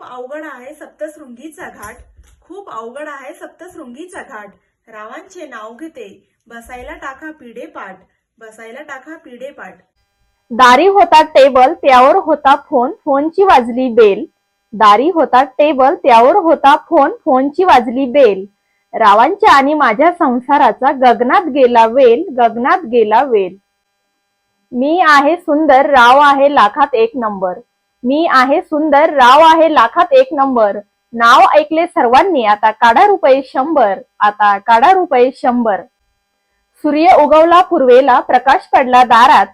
खूप अवघड आहे सप्तशृंगीचा घाट. खूप अवघड आहे सप्तशृंगीचा घाट. रावांचे नाव घेते. बसायला टाका पिढे पाठ बसायला टाका पिढे पाठ दारी होता टेबल त्यावर होता फोन फोनची वाजली बेल. दारी होता टेबल त्यावर होता फोन फोनची वाजली बेल. रावांच्या आणि माझ्या संसाराचा गगनात गेला वेल गगनात गेला वेल. मी आहे सुंदर राव आहे लाखात एक नंबर. मी आहे सुंदर राव आहे लाखात एक नंबर. नाव ऐकले सर्वांनी आता काढा रुपये शंभर आता काढा रुपये शंभर. सूर्य उगवला पूर्वेला प्रकाश पडला दारात.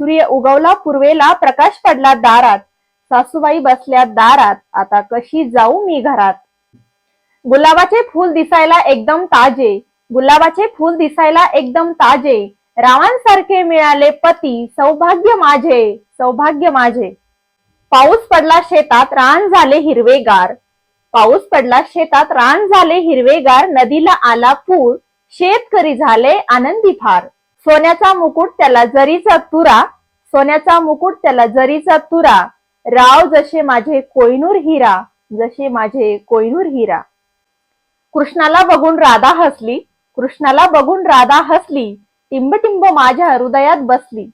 सूर्य उगवला पूर्वेला प्रकाश पडला दारात. सासूबाई बसल्या दारात आता कशी जाऊ मी घरात? गुलाबाचे फूल दिसायला एकदम ताजे. गुलाबाचे फूल दिसायला एकदम ताजे. रावांसारखे मिळाले पती सौभाग्य माझे सौभाग्य माझे. पाऊस पडला शेतात रान झाले हिरवेगार. पाऊस पडला शेतात रान झाले हिरवेगार. नदीला आला पूर शेतकरी झाले आनंदी फार. सोन्याचा मुकुट त्याला जरीचा तुरा सोन्याचा मुकुट त्याला जरीचा तुरा. राव जसे माझे कोयनूर हिरा जसे माझे कोयनूर हिरा. कृष्णाला बघून राधा हसली कृष्णाला बघून राधा हसली टिंब टिंब माझ्या हृदयात बसली.